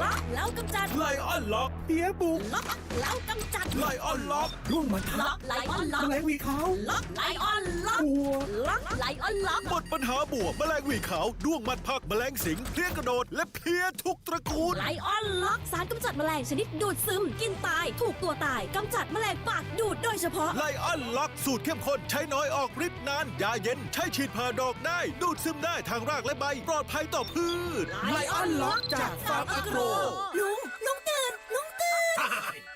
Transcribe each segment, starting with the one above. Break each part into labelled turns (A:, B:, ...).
A: ล็อกแล้วกำจัด
B: ไลออนล็อกเฮียบุก
A: ล็อกแล้วกำจัด
B: ไลออนล็อกร่วงมันทั
A: ล็อกไลออนล็อก
B: แมลงวีขาว
A: ล็อกไลออนล็อก
B: บัว
A: ล็อกไลออนล็อก
C: หมดปัญหาบวกแมลงหวีขาวด้วงมันพักแมลงสิงเพลี้ยกระโดดและเพลี้ยทุกตระกูล
A: ไลออนล็อกสารกำจัดแมลงชนิดดูดซึมกินตาย ถูกตัวตายกำจัดแมลงปากดูดโดยเฉพาะ
C: ไลออนล็อกสูตรเข้มข้นใช้น้อยออกฤทธิ์นานยาเย็นใช้ฉีดผ่าดอกได้ ดูดซึมได้ทางรากและใบปลอดภัยต่อพืช
B: ไลออนล็อกจากฟาร์มอะโกร
A: ลุงลุงตื่นลุงตื่น
D: ข้า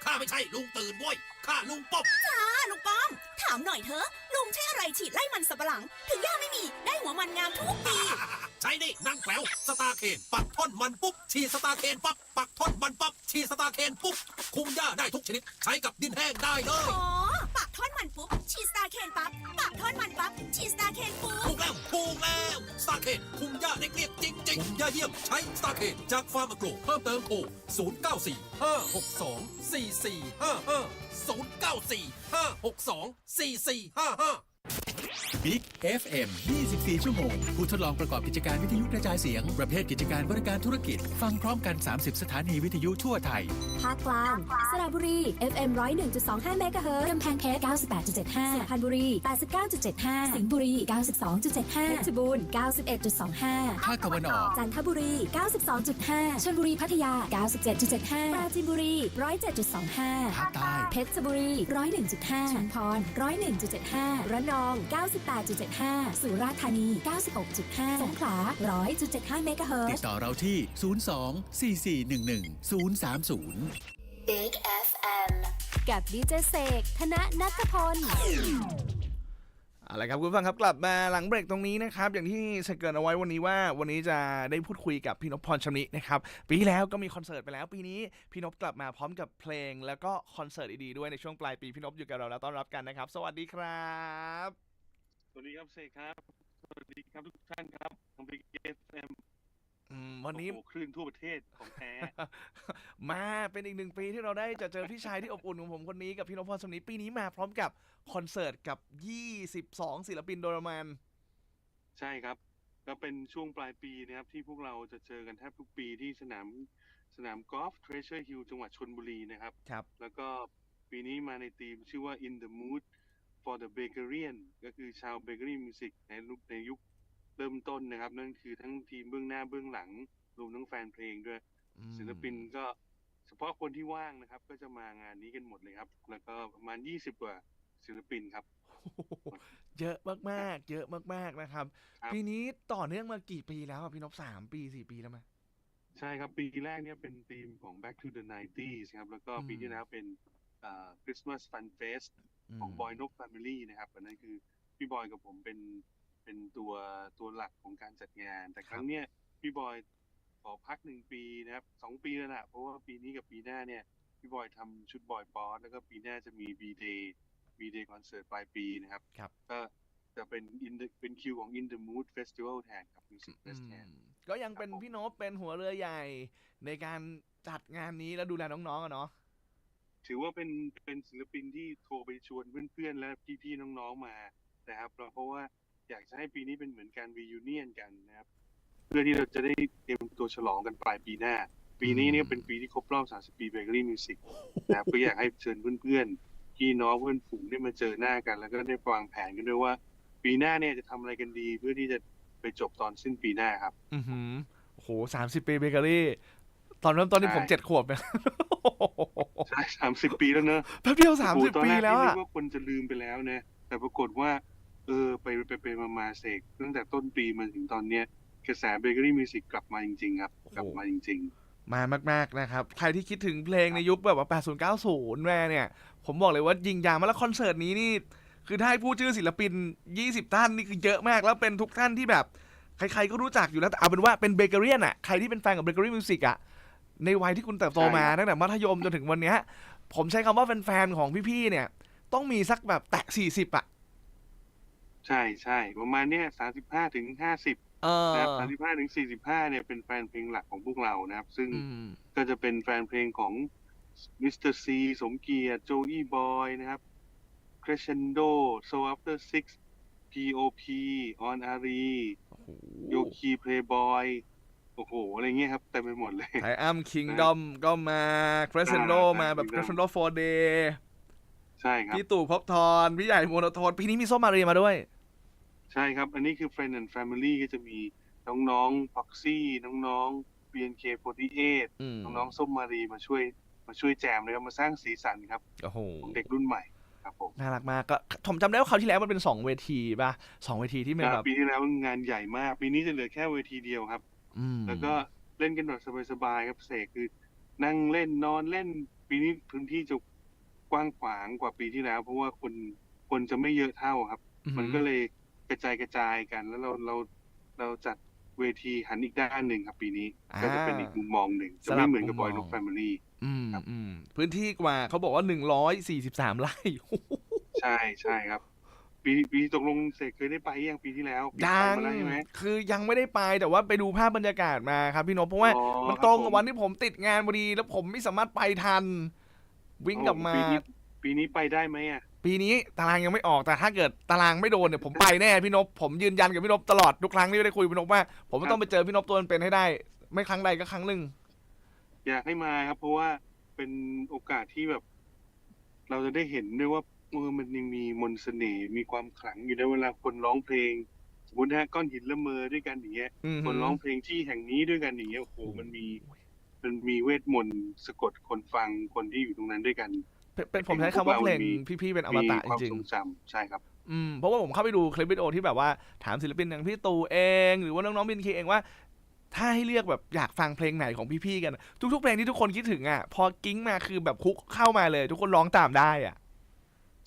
D: ข้าไม่ใช่ลุงตื่นเว้ยข้าลุงป๊อบ
E: อ่าลุงป้อม ถามหน่อยเถอะ ลุงใช้อะไรฉีดไล่มันสับปะหลัง ถึงหญ้าไม่มีได้หัวมันงามทุกปี
D: ใช่นี่นั่งแปลวสตาร์เคนปักท่อนมันปุ๊บฉีดสตาร์เคนปั๊บปักท่อนมันปั๊บฉีดสตาร์เคนปุ๊บคุมหญ้าได้ทุกชนิด ใช้กับดินแห้งได้เลย
E: อ๋อปัก ท่อนมันปุ๊บฉีดสตาเคนปั๊บปากท่อนมันปั๊บฉีดสตาเคนปุ๊บ
D: ถูกแล้วถูกแล้วสตาเคนคุมยาได็กเรียดจริงๆริงยาเยี่ยมใช้สตาเคนจากฟาร์มโกรเพิ่มเติมโทรห้าหกสองสี่สี่ห้าห้า
F: บิ๊กเอฟเอ็มยี่สิบสี่ชั่วโมง ผู้ทดลองประกอบกิจการวิทยุกระจายเสียง ประเภทกิจการบริการธุรกิจ ฟังพร้อมกัน 30 สถานีวิทยุทั่วไทย
G: ภาคกลาง สระบุรี FM 101.25เมกะเฮิร์ตกำแพงเพชรเก้าสิบแปดจุดเจ็ดห้าสิรรณบุรีแปดสิบเก้าจุดเจ็ดห้าสิงห์บุรีเก้าสิบสองจุดเจ็ดห้าเพชรบูรณ์เก้าสิบเอ็ดจุดสองห้า
F: ภาคตะวันออก
G: จันทบุรีเก้าสิบสองจุดห้าชลบุรีพัทยาเก้าสิบเจ็ดจุดเจ็ดห้าปราจีนบุรีร้อยเจ็ดจุดสองห้า
F: ภาคใต้
G: เพชรบุรี 101.5ชุมพร 101.5 ระนอง98.75 สุราษฎร์ธานี 96.5 สงขลา 100.75 เมกะเฮิร
F: ติ
G: ต
F: ด
G: ซ์
F: ต่อเราที่ 02-4411-030
G: Big FM กับดีเจเสกธนนัทพล
H: เอาละครับคุณผู้ฟังครับกลับมาหลังเบรกตรงนี้นะครับ อย่างที่เสกเกรินเอาไว้วันนี้ว่าวันนี้จะได้พูดคุยกับพี่นพพรชำนินะครับ ปีที่แล้วก็มีคอนเสิร์ตไปแล้ว ปีนี้พี่นพกลับมาพร้อมกับเพลง แล้วก็คอนเสิร์ตดีๆด้วยในช่วงปลายปีพี่นพอยู่กับเราแล้วต้อนรับกันนะครับ สวัสดีครับ
I: สวัสดีครับเซครับ สวัสดีครับทุกท่านครับทางบิ๊กเอฟเอ็ม
H: อืมวันนี้
I: คลื่นทั่วประเทศของแท้
H: มาเป็นอีกหนึ่งปีที่เราได้จะเจอพี่ชายที่อบอุ่นของผมคนนี้กับพี่นพพรชำนิปีนี้มาพร้อมกับคอนเสิร์ตกับ 22 ศิลปินโดยประมาณ
I: ใช่ครับ ก็เป็นช่วงปลายปีนะครับ ที่พวกเราจะเจอกันแทบทุกปีที่สนามสนามกอล์ฟ Treasure Hill จังหวัดชนบุรีนะครับ
H: ครับ
I: แล้วก็ปีนี้มาในธีมชื่อว่า In the Mood for the Bakerian ก็คือชาว Bakery Music ในยุคในยุคเริ่มต้นนะครับ นั่นคือทั้งทีมเบื้องหน้าเบื้องหลัง รวมทั้งแฟนเพลงด้วย ศิลปินก็เฉพาะคนที่ว่างนะครับ ก็จะมางานนี้กันหมดเลยครับ แล้วก็ประมาณ20กว่าศิลปินครับ
H: โอ้โหเยอะมากๆ เยอะมากๆนะครับ
I: ครับ
H: ปีนี้ต่อเนื่องมากี่ปีแล้วอะพี่นพสามปีสี่ปีแล้วไหม
I: ใช่ครับ ปีแรกเนี่ยเป็นธีมของ Back to the 90s ครับ แล้วก็
H: อืม
I: ปีที่แล้วเป็นอ่า Christmas Fun Fest ของ
H: ม
I: บอยนก Family นะครับอันนั้นคือพี่บอยกับผมเป็นเป็นตัวตัวหลักของการจัดงาน แต่ครั้งเนี้ยพี่บอยขอพักหนึ่งปีนะครับสองปีแล้วนะเพราะว่าปีนี้กับปีหน้าเนี่ย พี่บอยทำชุดบอยป๊อตแล้วก็ปีหน้าจะมี B Day B Day คอนเสิร์ตปลายปีนะครับ
H: ครับ
I: ก็จะเป็น in the เป็นคิวของ In the Mood Festival แทนครับ Music
H: อื
I: Fest
H: ม
I: แทน
H: ก็ยังเป็น
I: ครับผม
H: พี่นพเป็นหัวเรือใหญ่ในการจัดงานนี้แล้วดูแลน้องๆอะเนาะ
I: ถือว่าเป็นเป็นศิลปินที่โทรไปชวนเพื่อนๆ และพี่ๆน้องๆมานะครับเพราะว่าอยากจะให้ปีนี้เป็นเหมือนการ reunion กันนะครับ เพื่อที่เราจะได้เตรียมตัวฉลองกันปลายปีหน้า ปีนี้เนี่ยเป็นปีที่ครบรอบ 30 ปี Bakery Music นะครับก็อยากให้เชิญเพื่อนๆพี่น้องเพื่อนฝูงได้มาเจอหน้ากัน แล้วก็ได้วางแผนกันด้วยว่า ปีหน้าเนี่ยจะทำอะไรกันดี เพื่อที่จะไปจบตอนสิ้นปีหน้าครับ
H: อือหือโอ้โหสามสิบปีเบเกอรี่ ตอนเริ่มต้นนี่
I: ใช่
H: ผมเจ็ดขวบนะ
I: ใช่30ปีแล้วเนอะ
H: แป๊บเดียวสาม
I: โอ้
H: สิบ
I: โหตอน
H: ปี
I: แรก
H: แล้ว
I: พี่
H: อะ
I: นึกว่าคนจะลืมไปแล้วนะแต่ปรากฏว่า เออ ไปไปไปมามาเสกตั้งแต่ต้นปีมาถึงตอนเนี้ยกระแสเบเกอรี่มิวสิกกลับมาจริง ๆ ครับ กลับมาจริง
H: มามาก ๆ นะครับ ใครที่คิดถึงเพลงในยุคแบบว่า 80 90 แม่เนี่ย ผมบอกเลยว่ายิงยางมาแล้วคอนเสิร์ตนี้นี่ คือถ้าให้พูดชื่อศิลปิน 20 ท่านนี่คือเยอะมากแล้วเป็นทุกท่านที่แบบ ใคร ๆ ก็รู้จักอยู่แล้วแต่เอาเป็นว่าเป็นเบเกอรี่อะ ใครที่เป็นแฟนกับเบเกอรี่มิวสิกอะ ในวัยที่คุณเติบโตมา
I: ใช่ครับ
H: ตั้งแต่มัธยมจนถึงวันเนี้ย ผมใช้คำว่าแฟนๆของพี่ๆเนี่ย ต้องมีสักแบบแตะ40อะ
I: ๆใช่ใช่ประมาณเนี้ย35ถึง50
H: เออ
I: นะครับ35ถึง45เนี่ยเป็นแฟนเพลงหลักของพวกเรานะครับ ซึ่ง
H: อืม
I: ก็จะเป็นแฟนเพลงของมิสเตอร์ซีสมเกียรติโจอี้บอยนะครับ Crescendo Soul After Six POP On Ari
H: โอ้โห
I: โยคีเพลย์บอย โอ้โห อะไรเงี้ยครับเต็มไปหมดเลย
H: ไทอัมคิงดอมก็มาคร e เซนโด
I: อ่า
H: มาแบบ
I: Crescendo
H: คร e เซนโดโฟเดย์
I: ใช่ครับ
H: พี่ตู่ภพบทรพี่ใหญ่โมโนโทนปีนี้มีส้มมาเรียมาด้วย
I: ใช่ครับ อันนี้คือ Friend and Family ก็จะมีน้องๆ Proxy น้องๆ BNK48
H: อืม
I: น้องๆ ส้มมารีมาช่วยมาช่วยแจมเลยครับมาสร้างสีสันครับ
H: โอ้โห
I: ของเด็กรุ่นใหม่ครับผม
H: น่ารักมากก็ผมจำได้ว่าคราวที่แล้วมันเป็นสองเวทีป่ะสองเวทีที่เป็นแบบ
I: ปีที่แล้วงานใหญ่มาก ปีนี้จะเหลือแค่เวทีเดียวครับ
H: อืม
I: แล้วก็เล่นกันแบบสบายๆครับเสกคือ นั่งเล่นนอนเล่นปีนี้พื้นที่จะกว้างขวางกว่าปีที่แล้ว เพราะว่าคนคนจะไม่เยอะเท่าครับ
H: อือหือ
I: มันก็เลยกระจายกระจายกัน แล้วเราเราเราจัดเวทีหันอีกด้านหนึ่งครับปีนี้ ก็จะเป็นอีกมุมมองหนึ่ง จะไม่เหมือนกับบอยนุกแฟมิลี่
H: อืม
I: ครับ
H: อืมพื้นที่กว่าเขาบอกว่าหนึ่งร้อยสี่สิบสามไร่
I: ใช่ใช่ครับ ปีปีตกลงเสกเคยได้ไปยังปีที่แล้วปี
H: ยั
I: ไป
H: ง
I: มาแล้วใช่ไหม
H: คือยังไม่ได้ไปแต่ว่าไปดูภาพบรรยากาศมาครับพี่นพเพราะว่า
I: อ๋อ
H: มันตรง
I: ครั
H: กั
I: บบผม
H: วันที่ผมติดงานพอดี แล้วผมไม่สามารถไปทัน วิ่งกลับมา
I: ปีนี้ปีนี้ไปได้ไหมอะ
H: ปีนี้ตารางยังไม่ออกแต่ถ้าเกิดตารางไม่โดนเนี่ยผมไปแน่พี่นพผมยืนยันกับพี่นพตลอดทุกครั้งที่ได้คุยกับพี่นพว่า ผมต้องไปเจอพี่นพตัวเป็นๆให้ได้ ไม่ครั้งใดก็ครั้งหนึ่ง
I: อยากให้มาครับ เพราะว่าเป็นโอกาสที่แบบ เราจะได้เห็นด้วยว่า เออมันยังมีมนต์เสน่ห์มีความขลังอยู่ในเวลาคนร้องเพลง สมมตินะฮะก้อนหินละเมอด้วยกันอย่างเงี้ย
H: อือหือ
I: คนร้องเพลงที่แห่งนี้ด้วยกันอย่างเงี้ยโอ้โหมันมี มันมีเวทมนต์สะกดคนฟังคนที่อยู่ตรงนั้นด้วยกัน
H: เป็นเป็นผมใช้คำว่าเพลง
I: มี
H: พี่ๆเป็นอม
I: มี
H: ตะ
I: ความ
H: จริง
I: ทรงจำใช่ครับ
H: ๆอืมเพราะว่าผมเข้าไปดูคลิปวิดีโอที่แบบว่าถามศิลปินอย่างพี่ตู่เอง หรือว่าน้องๆบินเคเองว่า ถ้าให้เลือกแบบอยากฟังเพลงไหนของพี่ๆกัน ทุกๆเพลงที่ทุกคนคิดถึงอะพอกิ้งมาคือแบบคุกเข้ามาเลย ทุกคนร้องตามได้อะ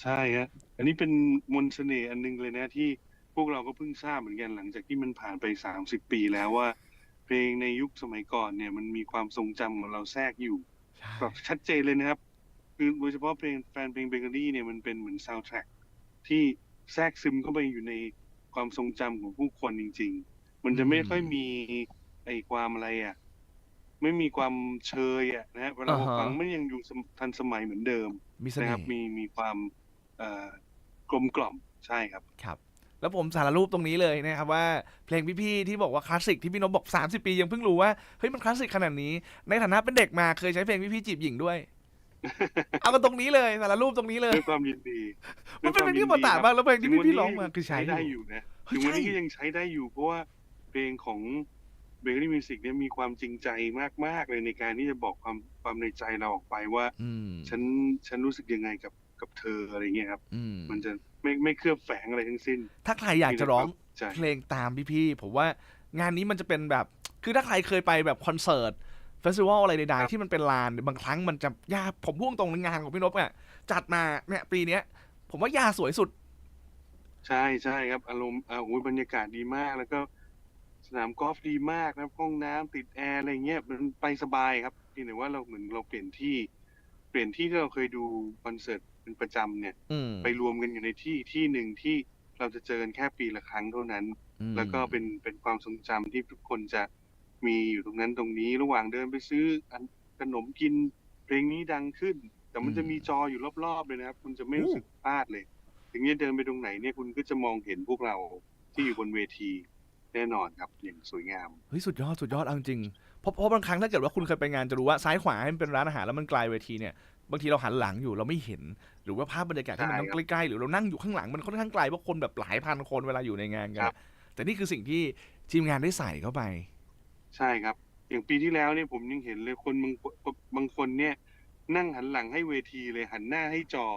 I: ใช่ฮะอันนี้เป็นมนต์เสน่ห์อันหนึงเลยนะที่พวกเราก็เพิ่งทราบเหมือนกันหลังจากที่มันผ่านไปสามสิบปีแล้วว่า เพลงในยุคสมัยก่อนเนี่ยมันมีความทรงจำของเราแทรกอยู่แบบชัดเจนเลยนะครับ คือโดยเฉพาะเพลงแฟนเพลงเบเกอรี่เนี่ยมันเป็นเหมือนซาวด์แทร็กที่แทรกซึมเข้าไปอยู่ในความทรงจำของผู้คนจริง ๆ มันจะไม่ค่อยมีไอ้ความอะไรอะ ไม่มีความเชยอะนะฮะเวลาเรา
H: อ่าฮะ
I: ฟังมันยังอยู่ทันสมัยเหมือนเดิม
H: มีเส
I: นะ
H: น่
I: ครับ
H: ห์
I: มีมีความเอ่อ กลมกล่อมใช่ครับ
H: ครับแล้วผมสารรูปตรงนี้เลยนะครับว่าเพลงพี่ๆที่บอกว่าคลาสสิกที่พี่นพบอก 30 ปียังเพิ่งรู้ว่าเฮ้ยมันคลาสสิกขนาดนี้ ในฐานะเป็นเด็กมาเคยใช้เพลงพี่ๆจีบหญิงด้วย เอากันตรงนี้เลยสารรูปตรงนี้เลย
I: ด้วยความยินดี
H: มันเป็นเพลงที่ประตามากแล้วเพลงที่พี่ๆร้องมาคือใช้
I: ได้
H: อ
I: อยู่ยู่นะ
H: เฮ้ย
I: ถึงวันนี้
H: ใช่
I: ก็ยังใช้ได้อยู่เพราะว่าเพลงของเบเกอรี่มิวสิกเนี่ยมีความจริงใจมากๆเลยในการที่จะบอกความความในใจเราออกไปว่า
H: อืม
I: ฉันฉันรู้สึกยังไงกับ กับเธออะไรเงี้ยครับ
H: อืม
I: มันจะไม่ไม่เคลือบแฝงอะไรทั้งสิ้น
H: ถ้าใครอยากจะร้อง
I: ใช่
H: เพลงตามพี่ๆผมว่างานนี้มันจะเป็นแบบ คือถ้าใครเคยไปแบบคอนเสิร์ตเฟสติวัลอะไรใดๆที่มันเป็นลานบางครั้งมันจะยากผมพูดตรงในงานของพี่นพอะจัดมาเนี่ยปีเนี้ย ผมว่ายาสวยสุด
I: ใช่ใช่ครับ อารมณ์อ่าโอ้ยบรรยากาศดีมากแล้วก็ สนามกอล์ฟดีมากนะครับห้องน้ำติดแอร์อะไรเงี้ยมันไปสบายครับเพียงแต่ว่าเราเหมือนเราเปลี่ยนที่ เปลี่ยนที่ที่เราเคยดูคอนเสิร์ต เป็นประจำเนี่ย
H: อืม
I: ไปรวมกันอยู่ในที่ที่หนึ่งที่เราจะเจอกันแค่ปีละครั้งเท่านั้น
H: อืม
I: แล้วก็เป็นเป็นความทรงจำที่ทุกคนจะมีอยู่ตรงนั้นตรงนี้ระหว่างเดินไปซื้ออันขนมกินเพลงนี้ดังขึ้น แต่มันจะมีจออยู่รอบๆเลยนะครับ คุณจะไม่รู้สึกพลาดเลย ถึงจะเดินไปตรงไหนเนี่ยคุณก็จะมองเห็นพวกเราที่อยู่บนเวทีแน่นอนครับอย่างสวยงาม
H: เฮ้ยสุดยอดสุดยอดเอาจริงเพราะเพราะบางครั้งถ้าเกิดว่าคุณเคยไปงานจะรู้ว่าซ้ายขวาให้มันเป็นร้านอาหารแล้วมันไกลเวทีเนี่ยบางทีเราหันหลังอยู่เราไม่เห็น หรือว่าภาพบรรยากาศที่มัน
I: ใช่
H: ต้อง
I: ครับ
H: ใกล้ๆหรือเรานั่งอยู่ข้างหลังมันค่อนข้างไกลเพราะคนแบบหลายพันคนเวลาอยู่ในงานกัน
I: ครับ
H: แต่นี่คือสิ่งที่ทีมงานได้ใส่เข้าไป
I: ใช่ครับ อย่างปีที่แล้วเนี่ยผมยังเห็นเลยคนบางคนบางคนเนี่ย นั่งหันหลังให้เวทีเลยหันหน้าให้จอ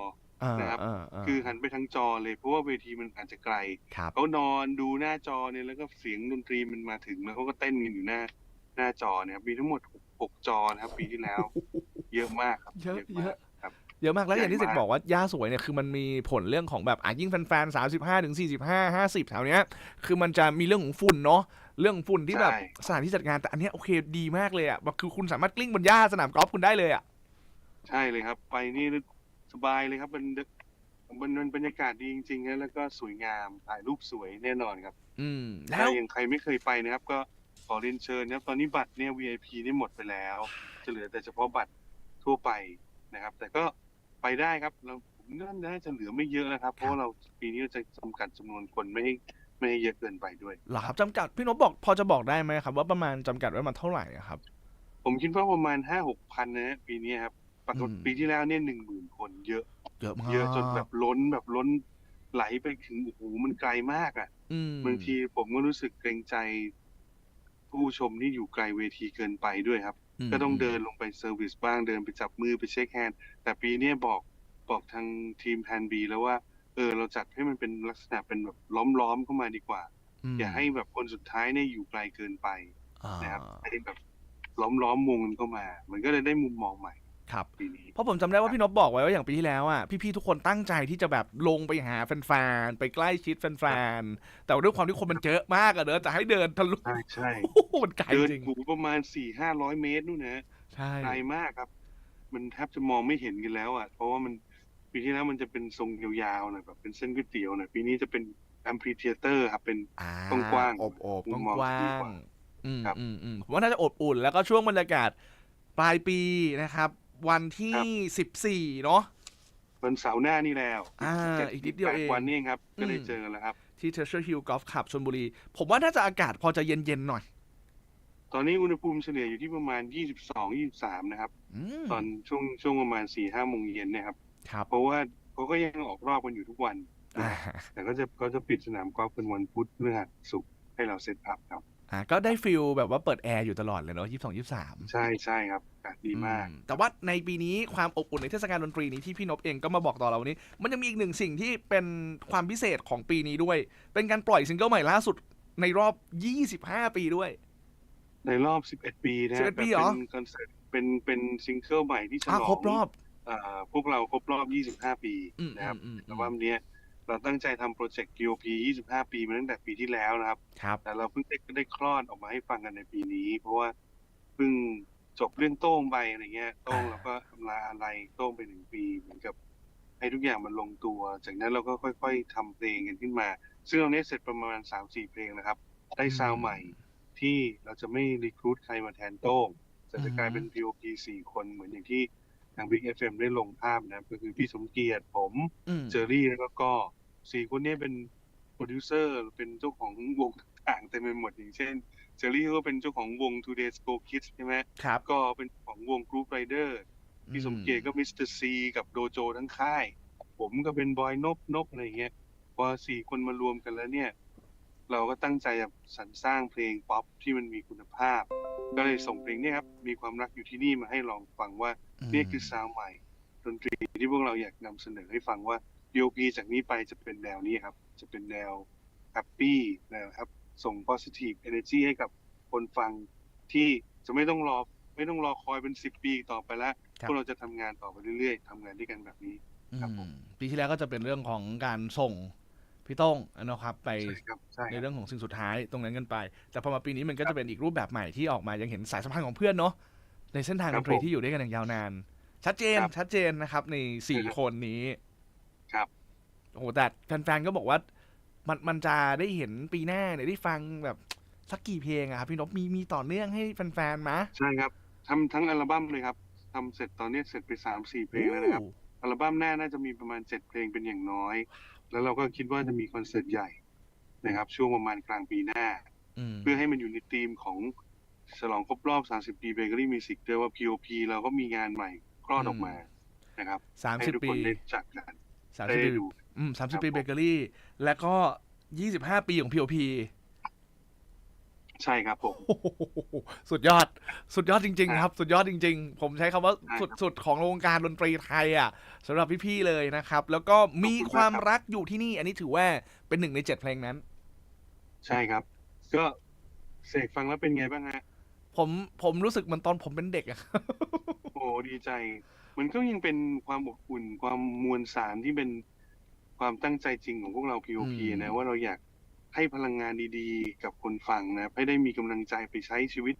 H: อ่า
I: นะครับ
H: อ่าา
I: คือหันไปทางจอเลยเพราะว่าเวทีมันอาจจะไกล
H: ครับ
I: เขานอนดูหน้าจอเนี่ยแล้วก็เสียงดนตรีมันมาถึงแล้วเขาก็เต้นกันอยู่หน้า หน้าจอเนี่ยครับมีทั้งหมดหกหกจอนะครับปีที่แล้ว เยอะมากครับ
H: เยอะ
I: มาก
H: เยอะ
I: ครับ
H: เยอะมากแล้ว
I: ใหญ่
H: อย่างที่เสก
I: มาก
H: บอกว่าย่าสวยเนี่ยคือมันมีผลเรื่องของแบบอะยิ่งแฟนๆสามสิบห้าถึงสี่สิบห้าห้าสิบแถวเนี้ย คือมันจะมีเรื่องของฝุ่นเนาะเรื่องของฝุ่นที่แบบ
I: ใช่
H: สถานที่จัดงานแต่อันเนี้ยโอเคดีมากเลยอะแบบคือคุณสามารถกลิ้งบนหญ้าสนามกอล์ฟคุณได้เลยอะ
I: ใช่เลยครับ ไปนี่สบายเลยครับมันมันมันบรรยากาศดีจริงๆนะแล้วก็สวยงามถ่ายรูปสวยแน่นอนครับ
H: อืม แล้
I: ถ้าวอย่างใครไม่เคยไปนะครับ ก็ขอเรียนเชิญนะครับ ตอนนี้บัตรเนี่ย VIP นี่หมดไปแล้ว จะเหลือแต่เฉพาะบัตรทั่วไปนะครับ แต่ก็ ไปได้ครับ เราผมน่าจะเหลือไม่เยอะนะครับ เพราะว่าเราปีนี้เราจะจำกัดจำนวนคนไม่ให้ไม่ให้เยอะเกินไปด้วย
H: เหรอครับจำกัดพี่นพบอกพอจะบอกได้ไหมครับ ว่าประมาณจำกัดไว้มาเท่าไหร่อะครับ
I: ผมคิดว่าประมาณห้าหกพันนะฮะปีนี้ครับปกติ
H: อืม
I: ปีที่แล้วเนี่ยหนึ่งหมื่นคนเยอะ
H: เยอะมาก
I: เยอะจนแบบล้นแบบล้นไหลไปถึงโอ้โหมันไกลมากอะ
H: อืม
I: บางทีผมก็รู้สึกเกรงใจ ผู้ชมที่อยู่ไกลเวทีเกินไปด้วยครับ
H: ม
I: ก็ต้องเดินลงไปเซอร์วิสบ้างเดินไปจับมือไปเช็คแฮนด์แต่ปีเนี้ยบอกบอกทางทีมแพนบีแล้วว่า เออ เราจัดให้มันเป็นลักษณะเป็นแบบล้อมๆเข้ามาดีกว่า
H: ม
I: อย่าให้แบบคนสุดท้ายเนี่ยอยู่ไกลเกินไป
H: อ่า
I: นะครับให้แบบล้อมๆวงกันเข้ามา มันก็เลยได้มุมมองใหม่
H: ครับ
I: ปีนี้
H: เพราะผมจำได้ว่าพี่นพบอกไว้ว่าอย่างปีที่แล้วอะพี่ๆทุกคนตั้งใจที่จะแบบลงไปหาแฟนๆไปใกล้ชิดแฟนๆแต่ด้วยความที่คนมันเยอะมากอะเนอะจะให้เดินทะลุ
I: ใช่ใช่
H: โอ้โหมันไกล
I: เดิน
H: จริง
I: ถูประมาณสี่ห้าร้อยเมตรนู่นนะ
H: ใช่
I: ไกลมากครับ มันแทบจะมองไม่เห็นกันแล้วอะเพราะว่ามันปีที่แล้วมันจะเป็นทรงยาวๆหน่อยแบบเป็นเส้นก๋วยเตี๋ยวหน่อยปีนี้จะเป็นแอมพลิเทเตอร์ครับเป็น
H: อ่าก
I: ว้างๆ
H: อบอบ
I: มุ
H: ก
I: มมอง
H: ว้า
I: ที่ดี
H: ง
I: กว่า
H: ๆอืม
I: ครับ
H: อืมอืมผมว่าน่าจะอบอุ่น แล้วก็ช่วงบรรยากาศปลายปีนะครับ วันที่สิบสี่เนาะ
I: วันเสาร์หน้านี่แล้ว
H: อ่า
I: จ็
H: อีกนิดเดียว
I: แป
H: เอง
I: วันนี้เองครับ ก็ได้
H: อืม
I: เจอกันแล้วครับ
H: ที่ Treasure Hill Golf Club ชลบุรี ผมว่าน่าจะอากาศพอจะเย็นๆหน่อย
I: ตอนนี้อุณหภูมิเฉลี่ยอยู่ที่ประมาณ 22 23 นะครับ
H: อืม
I: ตอนช่วงช่วงประมาณ 4 5โมงเย็นเนะครับ
H: ครับ
I: เพราะว่าเขาก็ยังออกรอบกันอยู่ทุกวัน
H: อ่า
I: แต่ก็จะก็จะปิดสนามกอล์ฟเป็นวันพุธพฤหัสศุกร์ให้เราเซตอัพครับ
H: อ่าก็ได้ฟิลแบบว่าเปิดแอร์อยู่ตลอดเลยเนาะยี่สิบสองยี่สิบสาม
I: ใช่ใช่ครับอากาศดีมาก
H: แต่ว่าในปีนี้ความอบอุ่นในเทศกาลดนตรีนี้ที่พี่นพเองก็มาบอกต่อเราวันนี้ มันยังมีอีกหนึ่งสิ่งที่เป็นความพิเศษของปีนี้ด้วย เป็นการปล่อยซิงเกิลใหม่ล่าสุดในรอบ25ปีด้วย
I: ในรอบ11ปีนะ
H: 11ปีเหรอ
I: เป็นคอนเสิร์ตเป็นเป็นซิงเกิลใหม่ที่ฉล
H: อะ
I: อง
H: ครบรอบ
I: เอ่อพวกเราครบรอบ 25 ปี
H: อืม
I: นะครับ
H: อืมอืม
I: แต่ว่าวันเนี้ย เราตั้งใจทำโปรเจกต์ GOP 25 ปีมาตั้งแต่ปีที่แล้วนะครับ
H: ครับ
I: แต่เราเพิ่งได้ได้คลอดออกมาให้ฟังกันในปีนี้ เพราะว่าเพิ่งจบเรื่องโต้งไปอะไรเงี้ย โต้งเราก็ทำลาอะไรโต้งไปหนึ่งปี เหมือนกับให้ทุกอย่างมันลงตัว จากนั้นเราก็ค่อย ๆทำเพลงกันขึ้นมา ซึ่งเราเนี้ยเสร็จประมาณสามสี่เพลงนะครับ ได้ซาวด์ใหม่ที่เราจะไม่รีครูดใครมาแทนโต้งแต่จะกลายเป็น POP สี่คนเหมือนอย่างที่ทาง Big FM ได้ลงภาพนะครับก็คือพี่สมเกียรติผม
H: อืม
I: เจอรี่แล้วก็ก็ สี่คนเนี้เป็นโปรดิวเซอร์เป็นเจ้าของวงต่างๆเต็มไปหมดอย่างเช่นเจอรี่ก็เป็นเจ้าของวง Today's Go Kids ใช่ไหม
H: ครับ
I: ก็เป็นของวง Group Rider พี่สมเกียรติก็มิสเตอร์ซีกับโดโจทั้งค่าย ผมก็เป็นบอยนบนบอะไรอย่างเงี้ยพอสี่คนมารวมกันแล้วเนี่ย เราก็ตั้งใจจะสรรสร้างเพลงป๊อปที่มันมีคุณภาพ ก็เลยส่งเพลงเนี้ครับ มีความรักอยู่ที่นี่มาให้ลองฟังว่านี่คือซาวด์ใหม่ ดนตรีที่พวกเราอยากนำเสนอให้ฟังว่า DOP จากนี้ไปจะเป็นแนวนี้ครับ จะเป็นแนวแฮปปี้นะครับ ส่ง positive energy ให้กับคนฟังที่จะไม่ต้องรอไม่ต้องรอคอยเป็นสิบปีต่อไปแล้ว
H: ครับ
I: พวกเราจะทำงานต่อไปเรื่อยๆทำงานด้วยกันแบบนี้ครับผม
H: อืมปีที่แล้วก็จะเป็นเรื่องของการส่งพี่โต้งนะครับไป
I: ใช่ครับใช่
H: ใน
I: ครับ
H: เรื่องของสิ่งสุดท้ายตรงนั้นกันไป แต่พอมาปีนี้มันก็จะเป็นอีกรูปแบบใหม่ที่ออกมายังเห็นสายสัมพันธ์ของเพื่อนเนาะในเส้นทาง
I: ค
H: ด
I: รับ
H: นตรี
I: ผม
H: ที่อยู่ด้วยกันอย่างยาวนาน ชัดเจน
I: ครับ
H: ชัดเจนนะครับ ในสี่
I: ครับ
H: คนนี้
I: ครับ
H: โอ้โหแต่แฟนๆก็บอกว่า มันมันจะได้เห็นปีหน้าเนี่ยได้ฟังแบบสักกี่เพลงอะครับพี่นพมีมีต่อเนื่องให้แฟนๆมะ
I: ใช่ครับทำทั้งอัลบั้มเลยครับทำเสร็จตอนนี้เสร็จไปสามสี่เพลงแล้วนะครับ อัลบั้มหน้าน่าจะมีประมาณเจ็ดเพลงเป็นอย่างน้อย แล้วเราก็คิดว่าจะมีคอนเสิร์ตใหญ่นะครับ ช่วงประมาณกลางปีหน้า
H: อืม
I: เพื่อให้มันอยู่ในธีมของฉลองครบรอบ 30 ปีเบเกอรี่มิวสิกด้วยว่า POP เราก็มีงานใหม่คลอดออกมานะครับ
H: สาม
I: ให้
H: สิบ
I: ทุก
H: ปี
I: คนได้จัดกัน
H: สาม
I: ได้
H: สิบปี
I: ดู
H: อืมสามสิบ
I: ครับ
H: ปีเบเกอรี่ แล้วก็ยี่สิบห้าปีของ POP
I: ใช่ครับผม
H: โอ้โหสุดยอด สุดยอดจริง ๆ ครับ สุดยอดจริง ๆ ผมใช้คำว่า
I: ใช่ครับ
H: สุดสุดของวงการดนตรีไทยอะสำหรับพี่ๆเลยนะครับ แล้วก็มี
I: ขอบคุณมาก
H: ความ
I: ครับ
H: รักอยู่ที่นี่ อันนี้ถือว่าเป็นหนึ่งในเจ็ดเพลงนั้น
I: ใช่ครับ ก็เสกฟังแล้วเป็นไงบ้างฮะ
H: ผมผมรู้สึกเหมือนตอนผมเป็นเด็กอะ
I: โอ้ดีใจ มันก็ยังเป็นความอบอุ่นความมวลสารที่เป็นความตั้งใจจริงของพวกเรา POP
H: อืม
I: นะว่าเราอยากให้พลังงานดีๆ กับคนฟังนะให้ได้มีกำลังใจไปใช้ชีวิต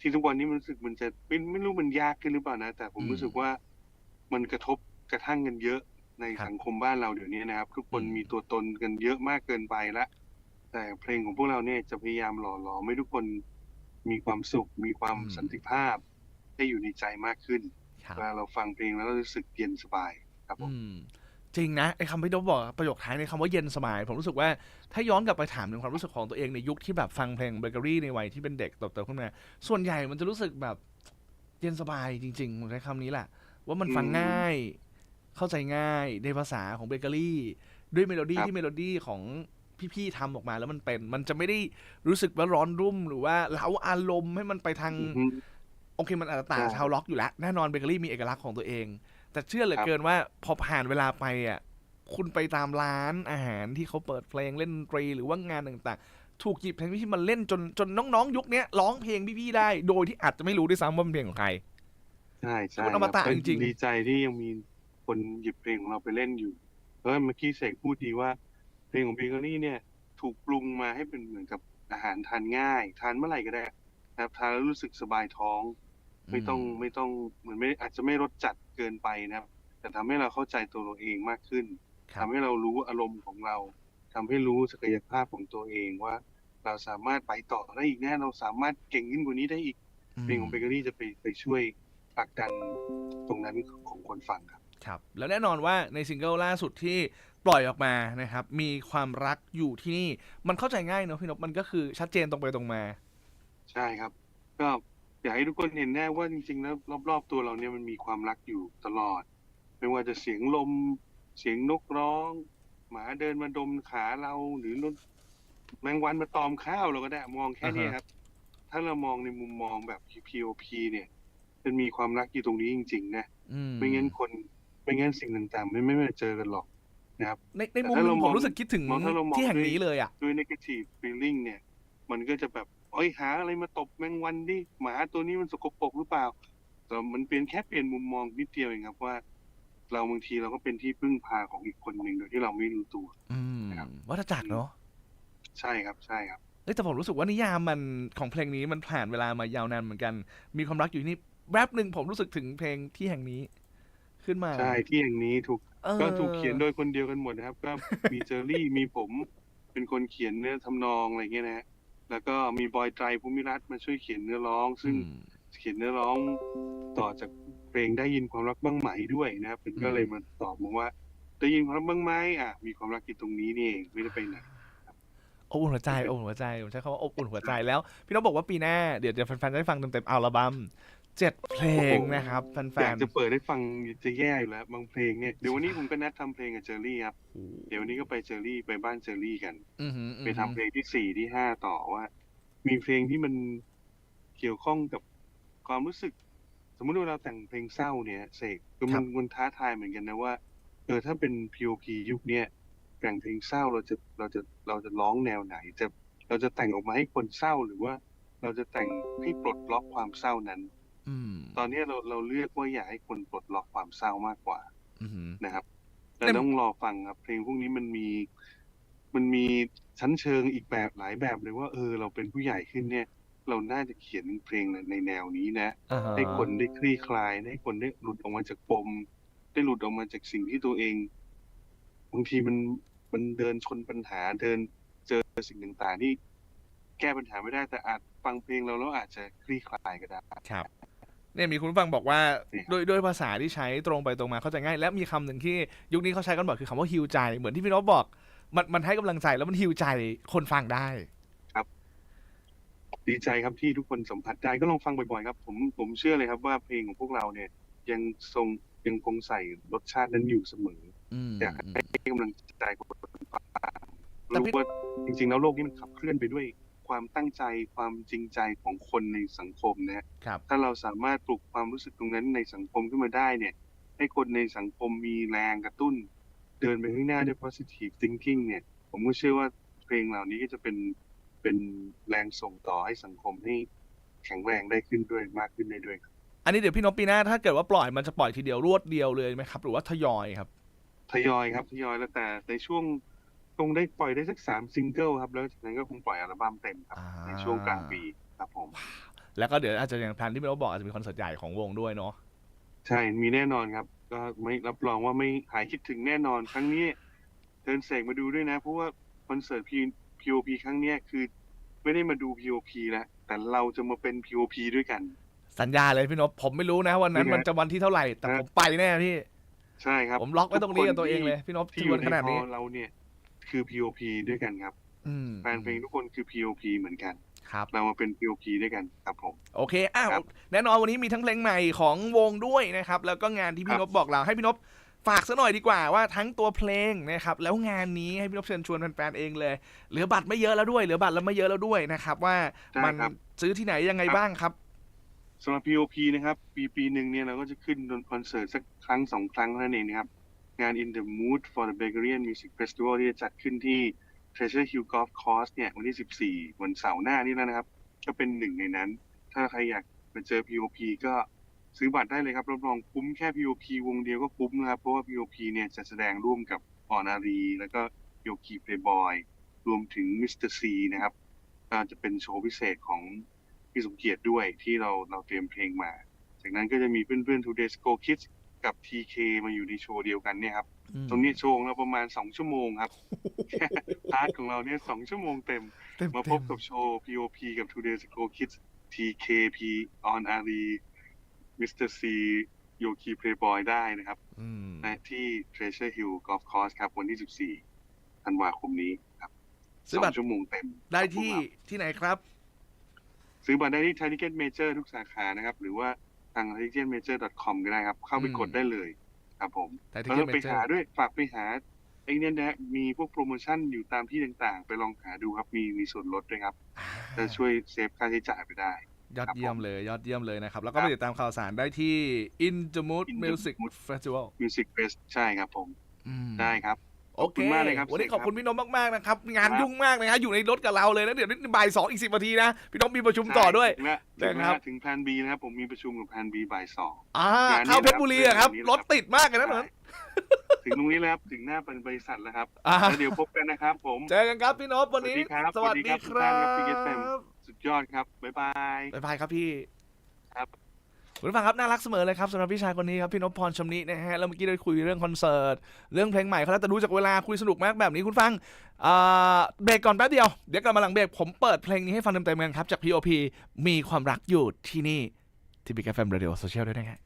I: ที่ทุกวันนี้มันรู้สึกมันจะไม่ไม่รู้มันยากขึ้นหรือเปล่านะ แต่ผมรู้สึกว่ามันกระทบกระทั่งกันเยอะในสังคมบ้านเราเดี๋ยวนี้นะครับ ทุกคนมีตัวตนกันเยอะมากเกินไปละแต่เพลงของพวกเราเนี่ยจะพยายามหล่อหลอมให้ทุกคนมีความสุข มีความ
H: อืม
I: สันติภาพ ให้อยู่ในใจมากขึ้น
H: ครับ
I: เวลาเราฟังเพลงแล้วเรารู้สึกเย็นสบายครับผม
H: อืมจริงนะไอ้คำที่ดบบอกประโยคท้ายในคำว่าเย็นสบาย ผมรู้สึกว่าถ้าย้อนกลับไปถามถึงความรู้สึกของตัวเองในยุคที่แบบฟังเพลงเบเกอรี่ในวัยที่เป็นเด็กเติบโตขึ้นมา ส่วนใหญ่มันจะรู้สึกแบบเย็นสบายจริงๆผมใช้คำนี้แหละ ว่ามันฟัง
I: อืม
H: ง่าย เข้าใจง่ายในภาษาของเบเกอรี่ ด้วยเมโลดี้
I: ครับ
H: ที่เมโลดี้ของพี่ๆทำออกมาแล้วมันเป็น มันจะไม่ได้รู้สึกว่าร้อนรุ่มหรือว่าเล้าอารมณ์ให้มันไปทาง
I: อืม
H: โอเคมันอาจจะต่าง
I: ใช่
H: ชาวล็อกอยู่แล้วแน่นอนเบเกอรี่มีเอกลักษณ์ของตัวเอง แต่เชื่อเหลือ
I: ครับ
H: เกินว่าพอผ่านเวลาไปอะคุณไปตามร้านอาหารที่เขาเปิดเพลงเล่นดนตรีหรือว่างานต่างๆ ถูกหยิบเพลงพี่ๆมาเล่นจนจนน้องๆ ยุคเนี้ยร้องเพลงพี่ๆได้ โดยที่อาจจะไม่รู้ด้วยซ้ำว่าเป็นเพลงของใคร
I: ใช่ใช่
H: มันอมตะ
I: ครับ
H: จริงๆ
I: ดีใจที่ยังมีคนหยิบเพลงของเราไปเล่นอยู่เออเมื่อกี้เสกพูดดีว่า เพลงของเบเกอรี่เนี่ย ถูกปรุงมาให้เป็นเหมือนกับอาหารทานง่าย ทานเมื่อไหร่ก็ได้นะครับทานแล้วรู้สึกสบายท้อง ไม่ต้องไม่ต้องเหมือนไม่อาจจะไม่รสจัดเกินไปนะครับ แต่ทำให้เราเข้าใจตัวเราเองมากขึ้น
H: ครั
I: ทำ
H: บ
I: ให้เรารู้อารมณ์ของเราทำให้รู้ศักยภาพของตัวเองว่า เราสามารถไปต่อได้อีกแน่เราสามารถเก่งขึ้นกว่านี้ได้อีกเพลงของเบเกอรี่จะไปไปช่วยผลักดันตรงนั้นของคนฟังครับ
H: ครับ แล้วแน่นอนว่าในซิงเกิลล่าสุดที่ปล่อยออกมานะครับ มีความรักอยู่ที่นี่ มันเข้าใจง่ายเนอะพี่นพมันก็คือชัดเจนตรงไปตรงมา
I: ใช่ครับ ก็ อยากให้ทุกคนเห็นแน่ว่าจริงๆแล้วรอบๆตัวเราเนี่ยมันมีความรักอยู่ตลอด ไม่ว่าจะเสียงลม เสียงนกร้อง หมาเดินมาดมขาเราหรือรถแมงวันมาตอมข้าวเราก็ได้มองแค่นี้
H: อ่าฮะ
I: ครับ ถ้าเรามองในมุมมองแบบ POP เนี่ยมันมีความรักอยู่ตรงนี้จริง ๆ นะ
H: อื
I: ไม่งั้นคนไม่งั้นสิ่งต่างๆไม่ไม่มาเจอกันหรอกนะครับ
H: ในในมุม
I: แต่
H: ห
I: ถ้า
H: นึง
I: เรา
H: ผม
I: มอง
H: รู้สึกคิดถึง
I: มองถ้าเรามอง
H: ที่แห่ง
I: ด้วย
H: นี้เลยอะ
I: ด้วย negative feeling เนี่ย มันก็จะแบบ โอ้ยหาอะไรมาตบแมงวันดิหมาตัวนี้มันสกปรกหรือเปล่า แต่มันเปลี่ยนแค่เปลี่ยนมุมมองนิดเดียวเองครับว่า เราบางทีเราก็เป็นที่พึ่งพาของอีกคนหนึ่งโดยที่เราไม่รู้ตัว
H: อืม
I: ครับ
H: วัฏจักรเนาะ
I: ใช่ครับ ใช่ครับ
H: เอ้ยแต่ผมรู้สึกว่านิยามมันของเพลงนี้มันผ่านเวลามายาวนานเหมือนกัน มีความรักอยู่ที่นี่แวบหนึ่งผมรู้สึกถึงเพลงที่แห่งนี้ ขึ้นมา
I: ใช่ที่อย่างนี้ถูก
H: เออ
I: ก็ถูกเขียนโดยคนเดียวกันหมดนะครับ ก็มีเจอรี่มีผมเป็นคนเขียนเนื้อทำนองอะไรเงี้ยนะฮะ แล้วก็มีบอยไตรภูมิรัตน์มาช่วยเขียนเนื้อร้อง ซึ่ง
H: อืม
I: เขียนเนื้อร้องต่อจากเพลงได้ยินความรักบ้างไหมด้วยนะครับเป็นก็เลยมาตอบมาว่าได้ยินความรักบ้างไหมอะมีความรักอยู่ตรงนี้นี่เองไม่ได้ไปไหน
H: อบอุ่นหัวใจอบอุ่นหัวใจผมใช้คำว่าอบอุ่นหัวใจแล้ว พี่น้องบอกว่าปีหน้าเดี๋ยวจะแฟนๆได้ฟังเต็มๆอัลบั้ม เจ็ดเพลงนะครับแฟ
I: อยาก
H: น
I: จะเปิดให้ฟังจะแย่อยู่แล้วบางเพลงเนี่ยเดี๋ยววันนี้ผมก็นัดทำเพลงกับเจอรี่ครับ
H: ๆ
I: เดี๋ยววันนี้ก็ไปเจอรี่ไปบ้านเจอรี่กัน
H: อือหือ
I: ไปทำเพลงที่สี่ที่ห้าต่อว่า มีเพลงที่มันเกี่ยวข้องกับความรู้สึก สมมุติว่าเราแต่งเพลงเศร้าเนี่ยเสกคือมันมันท้าทายเหมือนกันนะว่าเออถ้าเป็น P.O.P ยุคเนี้ยแต่งเพลงเศร้าเราจะเราจะเราจะร้องแนวไหน จะเราจะแต่งออกมาให้คนเศร้าหรือว่า เราจะแต่งให้ปลดล็อกความเศร้านั้น
H: อืม
I: ตอนเนี้ยเราเราเลือกว่าอยากให้คนปลดล็อกความเศร้ามากกว่า
H: อือหือ
I: นะครับ
H: แต่
I: แต่ ต้องรอฟังครับ เพลงพวกนี้มันมีมันมีชั้นเชิงอีกแบบหลายแบบเลยว่า เออ เราเป็นผู้ใหญ่ขึ้นเนี่ย เราน่าจะเขียนเพลงในแนวนี้นะ
H: อ่าฮะ
I: ให้คนได้คลี่คลาย ให้คนได้หลุดออกมาจากปม ได้หลุดออกมาจากสิ่งที่ตัวเองบางทีมันมันเดินชนปัญหาเดินเจอสิ่งต่างๆที่แก้ปัญหาไม่ได้แต่อาจฟังเพลงเราแล้วอาจจะคลี่คลายก็ได้
H: ครับ เนี่ยมีคุณผู้ฟังบอกว่า
I: นี่ครับ
H: ด้วยด้วยภาษาที่ใช้ตรงไปตรงมาเข้าใจง่าย และมีคำหนึ่งที่ยุคนี้เขาใช้กันบ่อยคือคำว่าฮิวใจ เหมือนที่พี่นพบอก มันมันให้กำลังใจแล้วมันฮิวใจคนฟังได้
I: ดีใจครับที่ทุกคนสัมผัสได้ก็ลองฟังบ่อยๆครับ ผมผมเชื่อเลยครับว่าเพลงของพวกเราเนี่ย ยังทรงยังคงใส่รสชาตินั้นอยู่เสมอ
H: อืม
I: อยากให้กำลังใจคนฟัง
H: แต่
I: รู้
H: พี่
I: ว่าจริงๆแล้วโลกนี้มันขับเคลื่อนไปด้วย ความตั้งใจความจริงใจของคนในสังคมนะฮะ
H: ครับ
I: ถ้าเราสามารถปลุกความรู้สึกตรงนั้นในสังคมขึ้นมาได้เนี่ย ให้คนในสังคมมีแรงกระตุ้น เดินไปข้างหน้าด้วย positive thinking เนี่ย ผมก็เชื่อว่าเพลงเหล่านี้ก็จะเป็นเป็นแรงส่งต่อให้สังคมให้แข็งแรงได้ขึ้นด้วยมากขึ้นได้ด้วยครับ
H: อันนี้เดี๋ยวพี่นพปีหน้าถ้าเกิดว่าปล่อยมันจะปล่อยทีเดียวรวดเดียวเลยไหมครับ หรือว่าทยอยครับ
I: ทยอยครับทยอยแล้วแต่ในช่วง คงได้ปล่อยได้สักสามซิงเกิลครับแล้วจากนั้นก็คงปล่อยอัลบั้มเต็มครับ
H: อ่า
I: ในช่วงกลางปีครับผม
H: แล้วก็เดี๋ยวอาจจะอย่างแพลนที่พี่นพบอกอาจจะมีคอนเสิร์ตใหญ่ของวงด้วยเนาะ
I: ใช่ มีแน่นอนครับ ก็ไม่รับรองว่าไม่หายคิดถึงแน่นอน ครั้งนี้เชิญเสกมาดูด้วยนะ เพราะว่าคอนเสิร์ตพีพีโอพีครั้งเนี้ยคือ ไม่ได้มาดูพีโอพีแล้วแต่เราจะมาเป็นพีโอพีด้วยกัน
H: สัญญาเลยพี่นพผมไม่รู้นะวันนั้น
I: ยังไง
H: มันจะวันที่เท่าไหร่แต่
I: ฮะ
H: ผมไปแน่พี่
I: ใช่ครับ
H: ผมล็อกไว้ตรงนี้กับตัวเองเลย พี่นพ
I: ที่
H: ช
I: อ
H: วน
I: ยู่ใน
H: ขนาด
I: ฮอ
H: นี้
I: ลเราเนี่ย คือ POP ด้วยกันครับ
H: อืม
I: แฟนเพลงทุกคนคือ POP เหมือนกัน
H: ครับ
I: เรามาเป็น POP ด้วยกันครับผม
H: โอเคอ้าว
I: ครับ
H: แน่นอนวันนี้มีทั้งเพลงใหม่ของวงด้วยนะครับ แล้วก็งานที่พี่
I: ครั
H: น
I: บ
H: พบอกเราให้พี่นพฝากซะหน่อยดีกว่าว่าทั้งตัวเพลงนะครับแล้วงานนี้ให้พี่นพเชิญชวนแฟนๆเองเลย เหลือบัตรไม่เยอะแล้วด้วยเหลือบัตรแล้วไม่เยอะแล้วด้วยนะครับ ว่า
I: ใช่
H: มัน
I: ครับ
H: ซื้อที่ไหนยังไง
I: ครับ
H: บ้างครับ
I: สำหรับ POP นะครับ ปีปีหนึ่งเนี่ยเราก็จะขึ้นคอนเสิร์ตสักครั้งสองครั้งเท่านั้นเองนะครับ งาน In the Mood for the Bulgarian Music Festival ที่จะจัดขึ้นที่ Treasure Hill Golf Course เนี่ยวันที่ 14 วันเสาร์หน้านี่แล้วนะครับ ก็เป็นหนึ่งในนั้น ถ้าใครอยากมาเจอ POP ก็ซื้อบัตรได้เลยครับรับรองคุ้มแค่ POP วงเดียวก็คุ้มนะครับ เพราะว่า POP เนี่ยจะแสดงร่วมกับปอนารี แล้วก็โยคีเพลย์บอยรวมถึงมิสเตอร์ซีนะครับก็จะเป็นโชว์พิเศษของพี่สมเกียรติด้วยที่เราเราเตรียมเพลงมา จากนั้นก็จะมีเพื่อนๆ Today's Go Kids กับ TK มาอยู่ในโชว์เดียวกันเนี่ยครับ ตรงนี้โชว์ของเราประมาณ2ชั่วโมงครับแค่พาร์ทของเราเนี่ยสองชั่วโมงเต็ม
H: เต็ม
I: มาพบกับโชว์ POP กับ Today's Go Kids TKP On Ari Mr. C โยคีเพลย์บอยได้นะครับ
H: อืม
I: ณที่ Treasure Hill Golf Course ครับ วันที่ 14ธันวาคมนี้ครับ
H: ซื้อบัตร
I: สงชั่วโมงเต็ม
H: ได้ที่ที่ไหนครับ
I: ซื้อบัตรได้ที่ t i c k e t Major ทุกสาขานะครับ หรือว่า ทาง t i c k e t Major com ก็ได้ครับ เข้าไป
H: อืม
I: กดได้เลยครับผม
H: Ticket
I: แล้วไป
H: Major
I: หาด้วยฝากไปหาไอ้เนี่ยนะมีพวกโปรโมชั่นอยู่ตามที่ต่างๆ ไปลองหาดูครับมีมีส่วนลดด้วยครับจะช่วยเซฟค่าใช้จ่ายไปได้
H: ยอด
I: ครับ
H: เยี่ยม
I: ผม
H: เลย ยอดเยี่ยมเลยนะครับ แล้วก็
I: ค
H: ไป
I: รับ
H: ติดตามข่าวสารได้ที่ In the Mood
I: In the
H: Music
I: Mood
H: Festival
I: Music Fest ใช่ครับผม
H: อืม
I: ได้ครับ
H: โอ
I: ขอบ
H: เค
I: คุณมากเลยครับ
H: วันนี้
I: เสก
H: ขอบคุณ
I: ครับ
H: พี่นพมากๆนะครับ งาน
I: ครับ
H: ยุ่งมากเลยฮะอยู่ในรถกับเราเลยนะเดี๋ยวนี้บ่ายสองอีกสิบนาทีนะพี่นพมีประชุมต่อด้วย
I: ถึงแล้วถึง
H: นะครับ
I: แล้วถึงแพลน B นะครับ ผมมีประชุมกับแพลน B บ่ายสอง
H: อ่างา
I: นนี้
H: เข้าเพชรบุรีอะครับ
I: นะครับ
H: รถติดมากเลยนะเหมือน
I: ถึงตรงนี้แล้วครับ ถึงหน้าเป็นบริษัทแล้วครับ
H: อ่า
I: แล้วเดี๋ยวพบกันนะครับผม
H: เจอกันครับพี่นพวันนี้
I: สวัสดีครับ
H: สวัสดีค
I: สวั
H: รั
I: สดีครับพี่เกษ
H: บ
I: มสุดยอดครับ บ๊ายบาย
H: บ๊ายบายครับพี่
I: ครับ
H: คุณผู้ฟังครับน่ารักเสมอเลยครับสำหรับพี่ชายคนนี้ครับพี่นพพรชำนินะฮะแล้วเมื่อกี้ได้คุยเรื่องคอนเสิร์ตเรื่องเพลงใหม่เขาแล้วแต่ดูจากเวลาคุยสนุกมากแบบนี้คุณฟังเบรกก่อนแป๊บเดียวเดี๋ยวกลับมาหลังเบรกผมเปิดเพลงนี้ให้ฟังเต็มๆกันครับจาก P.O.P มีความรักอยู่ที่นี่ที่บิ๊กแฟมเรดิโอโซเชียลด้วยนะฮะ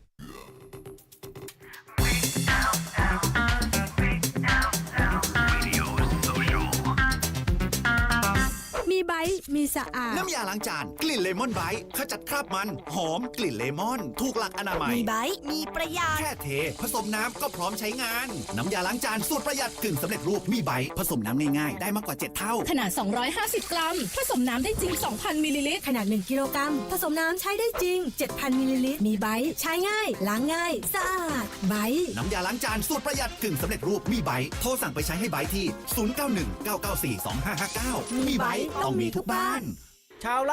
J: มีไบ มีสะอาด
B: น้ำยาล้างจาน กลิ่นเลมอนไบท์ขจัดคราบมัน หอมกลิ่นเลมอน ถูกหลักอนามัย
E: มีไบต์มีประหยัด
B: แค่เท ผสมน้ำก็พร้อมใช้งาน น้ำยาล้างจานสูตรประหยัดกึ่งสำเร็จรูปมีไบท์ผสมน้ำง่ายๆ ได้มากกว่า 7 เท่า
J: ขนาด 250 กรัม ผสมน้ำได้จริง 2,000มิลลิลิตรขนาด 1 กิโลกรัม ผสมน้ำใช้ได้จริง 7,000มิลลิลิตรมีไบต์ใช้ง่าย ล้างง่ายสะอาดไบต์
B: น้ำยาล้างจานสูตรประหยัดกึ่งสำเร็จรูปมีไบท์โทรสั่งไปใช้ให้ไบท์ที่ 0919942559 มีไบท์ต้องมีทุกบ้าน
H: ชาวไร่